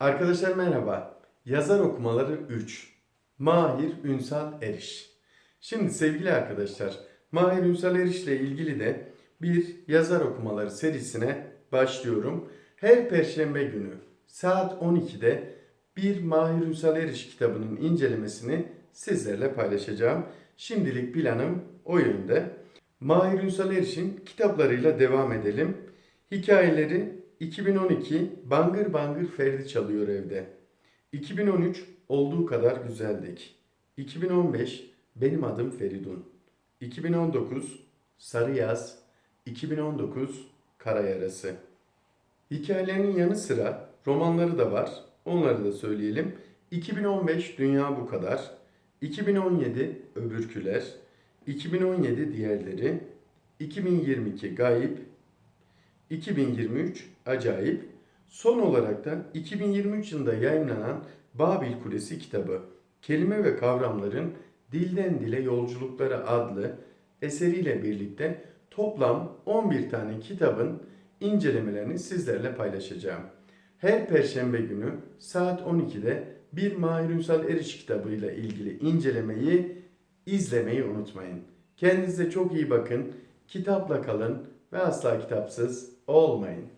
Arkadaşlar merhaba. Yazar okumaları 3. Mahir Ünsal Eriş. Şimdi sevgili arkadaşlar, Mahir Ünsal Eriş ile ilgili de bir yazar okumaları serisine başlıyorum. Her perşembe günü saat 12'de bir Mahir Ünsal Eriş kitabının incelemesini sizlerle paylaşacağım. Şimdilik planım o yönde. Mahir Ünsal Eriş'in kitaplarıyla devam edelim. Hikayeleri 2012 Bangır Bangır Ferdi çalıyor evde. 2013 Olduğu kadar güzeldik. 2015 Benim adım Feridun. 2019 Sarı Yaz. 2019 Kara Yarası. Hikayelerinin yanı sıra romanları da var. Onları da söyleyelim. 2015 Dünya Bu Kadar. 2017 Öbürküler. 2017 Diğerleri. 2022 Gayip. 2023 Acayip. Son olarak da 2023 yılında yayınlanan Babil Kulesi kitabı Kelime ve Kavramların Dilden Dile Yolculukları adlı eseriyle birlikte toplam 11 tane kitabın incelemelerini sizlerle paylaşacağım. Her perşembe günü saat 12'de bir Mahir Ünsal Eriş kitabıyla ilgili incelemeyi izlemeyi unutmayın. Kendinize çok iyi bakın, kitapla kalın ve asla kitapsız olmayın.